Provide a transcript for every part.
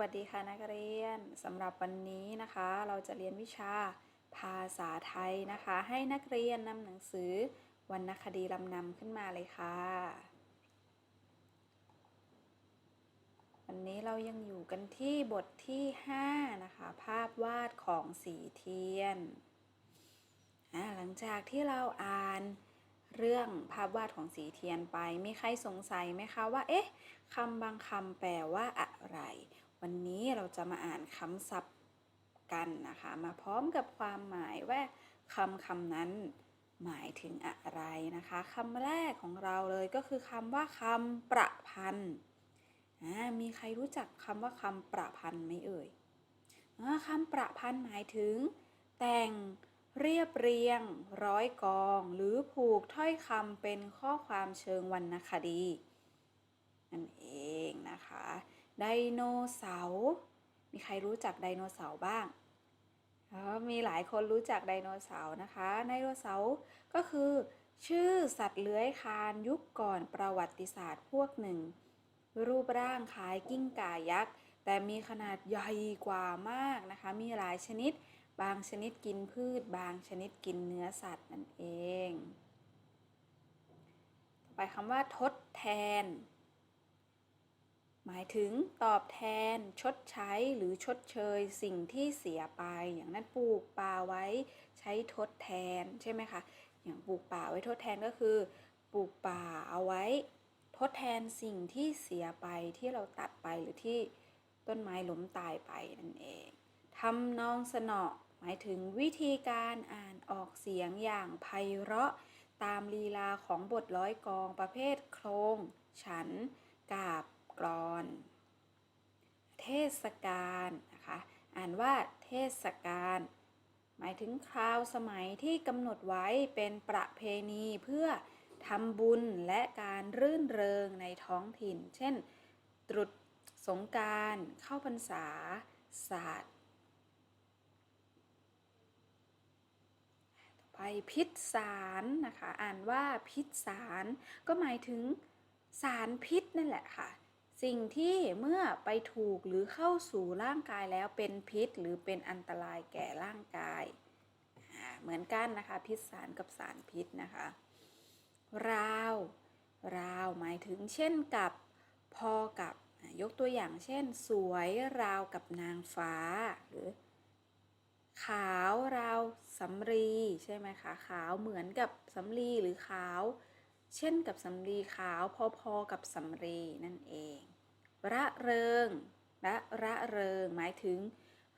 วัสดีค่ะนักเรียนสำหรับวันนี้นะคะ เราจะเรียนวิชาภาษาไทยนะคะ ให้นักเรียนนำหนังสือวรรณคดีลำนำขึ้นมาเลยค่ะ วันนี้เรายังอยู่กันที่บทที่ 5 นะคะ ภาพวาดของสีเทียน หลังจากที่เราอ่านเรื่องภาพวาดของสีเทียนไป มีใครสงสัยไหมคะว่า เอ๊ะคำบางคำแปลว่าอะไร วันนี้เราจะมาอ่านคำศัพท์กันนะคะ มาพร้อมกับความหมายว่าคำคำนั้นหมายถึงอะไรนะคะคำแรกของเราเลยก็คือคำว่าคำประพันธ์มีใครรู้จักคำว่าคำประพันธ์ไหมเอ่ยอคำประพันธ์หมายถึง แต่งเรียบเรียง ร้อยกอง หรือผูกถ้อยคำเป็นข้อความเชิงวรรณคดีนั่นเองนะคะ ไดโนเสาร์ มีใครรู้จักไดโนเสาร์บ้างอ๋อมีหลายคนรู้จักไดโนเสาร์นะคะ ไดโนเสาร์ก็คือ ชื่อสัตว์เลื้อยคลานยุคก่อนประวัติศาสตร์พวกหนึ่ง รูปร่างคล้ายกิ้งก่ายักษ์ แต่มีขนาดใหญ่กว่ามากนะคะ มีหลายชนิด บางชนิดกินพืช บางชนิดกินเนื้อสัตว์นั่นเอง ต่อไปคำว่าทดแทน หมายถึงตอบแทนชดใช้หรือชดเชยสิ่งที่เสียไป อย่างนั้นปลูกป่าไว้ใช้ทดแทนใช่ไหมคะอย่างปลูกป่าไว้ทดแทนก็คือ ปลูกป่าเอาไว้ ทดแทนสิ่งที่เสียไปที่เราตัดไปหรือที่ต้นไม้ล้มตายไปนั่นเองทำนองสนอหมายถึงวิธีการอ่านออกเสียงอย่างไพเราะ ตามลีลาของบทร้อยกองประเภทโครง ฉันกาบ กรอน เทศกาลนะคะ อ่านว่าเทศกาลหมายถึงคราวสมัยที่กำหนดไว้เป็นประเพณีเพื่อทำบุญและการรื่นเริงในท้องถิ่น เช่น ตรุษสงการเข้าพรรษา ศาสตร์ไปพิษสารนะคะ อ่านว่าพิษสารก็หมายถึงสารพิษนั่นแหละค่ะ สิ่งที่เมื่อไปถูกหรือเข้าสู่ร่างกายแล้วเป็นพิษหรือเป็นอันตรายแก่ร่างกาย เหมือนกันนะคะ พิษสารกับสารพิษนะคะ ราว ราวหมายถึงเช่นกับพอกับยกตัวอย่างเช่น สวยราวกับนางฟ้าหรือ ขาวราวสำลีใช่ไหมคะขาวเหมือนกับสำลีหรือขาว เช่นกับสำลีขาวพอๆกับสำลีนั่นเอง ระเริงและระเริงหมายถึง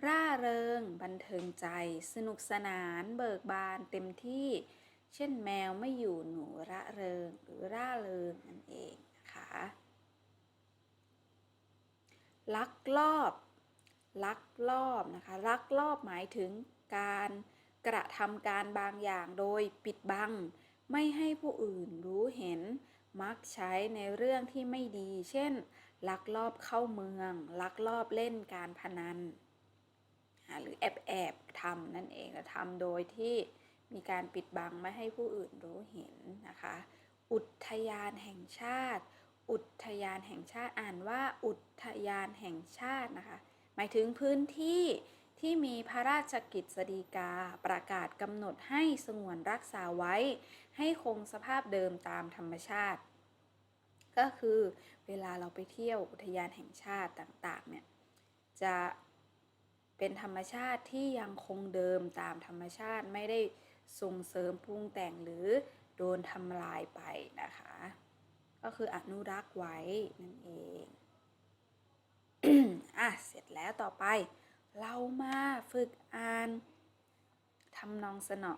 ร่าเริง บันเทิงใจ สนุกสนานเบิกบานเต็มที่ เช่นแมวไม่อยู่หนูระเริง หรือร่าเริงนั่นเองนะคะลักลอบ ลักลอบนะคะ ลักลอบหมายถึงการกระทำการบางอย่างโดยปิดบัง ไม่ให้ผู้อื่นรู้เห็น มักใช้ในเรื่องที่ไม่ดี เช่น ลักลอบเข้าเมือง ลักลอบเล่นการพนัน หรือแอบแอบทำนั่นเองทำโดยที่มีการปิดบังไม่ให้ผู้อื่นรู้เห็นนะคะ อุทยานแห่งชาติ อุทยานแห่งชาติอ่านว่า อุทยานแห่งชาตินะคะ หมายถึงพื้นที่ ที่มีพระราชกิจสฎีกาประกาศกำหนดให้สงวนรักษาไว้ ให้คงสภาพเดิมตามธรรมชาติ ก็คือเวลาเราไปเที่ยวอุทยานแห่งชาติต่างๆเนี่ยจะเป็นธรรมชาติที่ยังคงเดิมตามธรรมชาติไม่ได้ส่งเสริมปรุงแต่งหรือโดนทำลายไปนะคะ ก็คืออนุรักษ์ไว้นั่นเองอะเสร็จแล้วต่อไป เรามาฝึกอ่านทำนองสนอ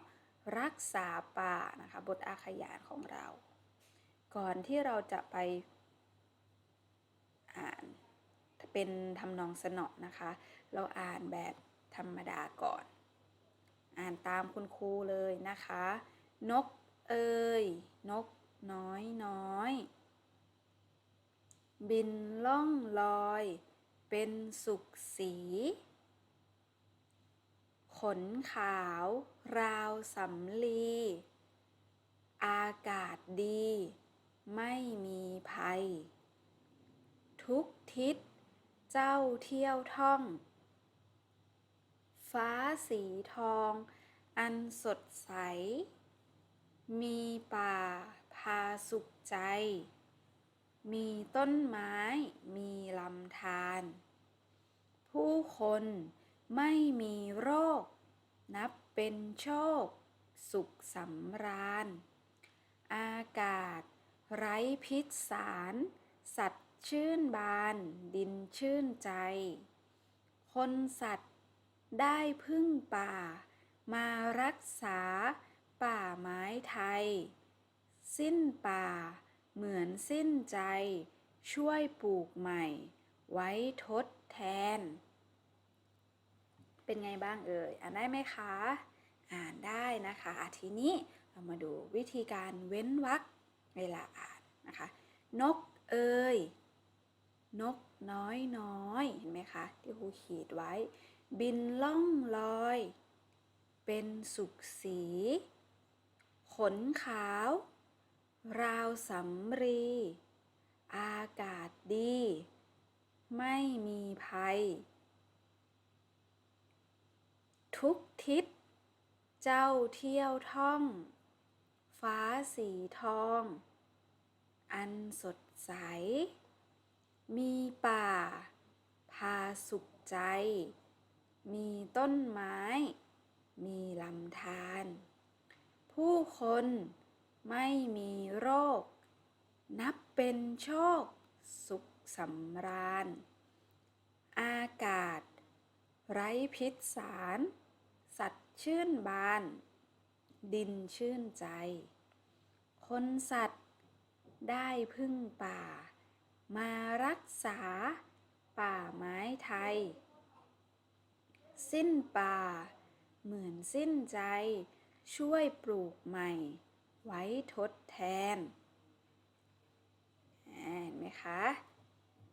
รักษาป่านะคะบทอาขยานของเรา ก่อนที่เราจะไปอ่านเป็นทำนองสนอนะคะ เราอ่านแบบธรรมดาก่อน อ่านตามคุณครูเลยนะคะ นกเอ่ยนกน้อยน้อย บินล่องลอย เป็นสุขสี ขนขาว ราวสำลี อากาศดี ไม่มีภัย ทุกทิศ เจ้าเที่ยวท่อง ฟ้าสีทอง อันสดใส มีป่า พาสุขใจ มีต้นไม้ มีลำธาร ผู้คน ไม่มีโรค นับเป็นโชค สุขสำราญ อากาศ ไร้พิษสาร สัตว์ชื่นบาน ดินชื่นใจ คนสัตว์ได้พึ่งป่า มารักษาป่าไม้ไทย สิ้นป่า เหมือนสิ้นใจ ช่วยปลูกใหม่ ไว้ทดแทน เป็นไงบ้างเอ่ยอ่านได้ไหมคะ อ่านได้นะคะอะทีนี้เรามาดูวิธีการเว้นวรรคเวลาอ่านนะคะ นกเอ่ยนกน้อยน้อยเห็นไหมคะ ที่ครูขีดไว้ บินล่องลอย เป็นสุขสี ขนขาว ราวสำรี อากาศดี ไม่มีภัย ทุกทิศ เจ้าเที่ยวท่อง ฟ้าสีทอง อันสดใส มีป่า พาสุขใจ มีต้นไม้ มีลำธารผู้คนไม่มีโรค นับเป็นโชค สุขสำราญ อากาศ ไร้พิษสาร สัตว์ชื่นบาน ดินชื่นใจ คนสัตว์ได้พึ่งป่า มารักษาป่าไม้ไทย สิ้นป่า เหมือนสิ้นใจ ช่วยปลูกใหม่ ไว้ทดแทนเห็นไหมคะ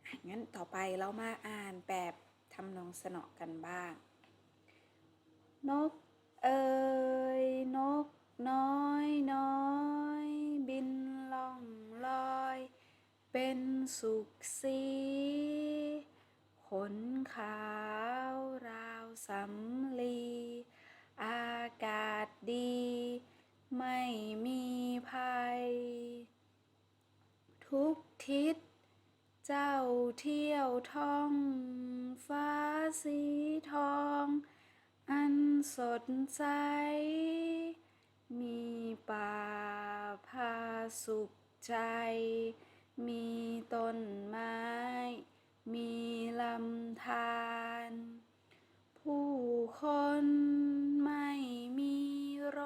อะงั้นต่อไปเรามาอ่านแบบทำนองสนอกันบ้าง นกเอ่ยนกน้อยน้อยบินล่องลอย เป็นสุขสีขนขาวราวสำลี อากาศดี ไม่มีภัย ทุกทิศ เจ้าเที่ยวท่อง ฟ้าสีทอง อันสดใส มีป่าพาสุขใจ มีต้นไม้ มีลำธารผู้คนไม่มีโร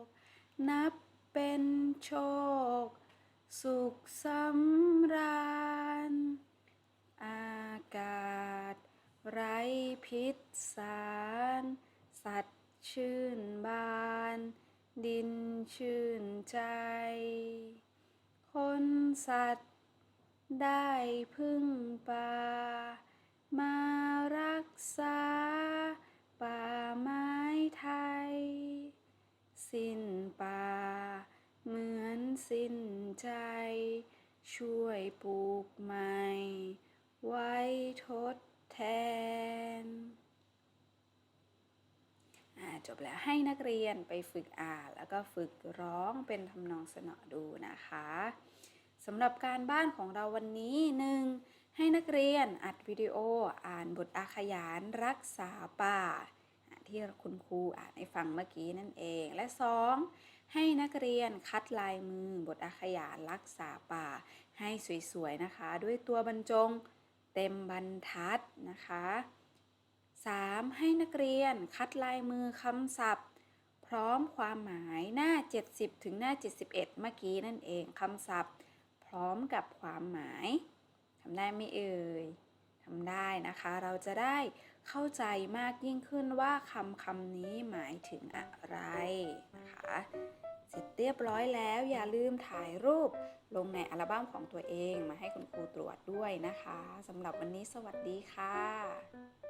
ค นับเป็นโชค สุขสำราญอากาศ ไร้พิษสาร สัตว์ชื่นบาน ดินชื่นใจ คนสัตว์ ได้พึ่งป่า มารักษา ป่าไม้ไทย สิ้นป่า เหมือนสิ้นใจ ช่วยปลูกใหม่ ไว้ทด แทนจบแล้วให้นักเรียนไปฝึกอ่านแล้วก็ฝึกร้องเป็นทำนองสนอดูนะคะสำหรับการบ้านของเราวันนี้หนึ่งให้นักเรียนอัดวิดีโออ่านบทอาขยานรักษาป่าอ่าที่คุณครูอ่านให้ฟังเมื่อกี้นั่นเอง และสองให้นักเรียนคัดลายมือบทอาขยานรักษาป่า ให้สวยๆนะคะ ด้วยตัวบรรจง เต็มบรรทัดนะคะ 3. ให้นักเรียนคัดลายมือคำศัพท์ พร้อมความหมายหน้า 70 ถึงหน้า 71 เมื่อกี้นั่นเองคำศัพท์ พร้อมกับความหมายทำได้ไหมเอ่ยทำได้นะคะ เราจะได้เข้าใจมากยิ่งขึ้นว่าคำคำนี้หมายถึงอะไรนะคะ เสร็จเรียบร้อยแล้วอย่าลืมถ่ายรูปลงในอัลบั้มของตัวเองมาให้คุณครูตรวจด้วยนะคะสำหรับวันนี้สวัสดีค่ะ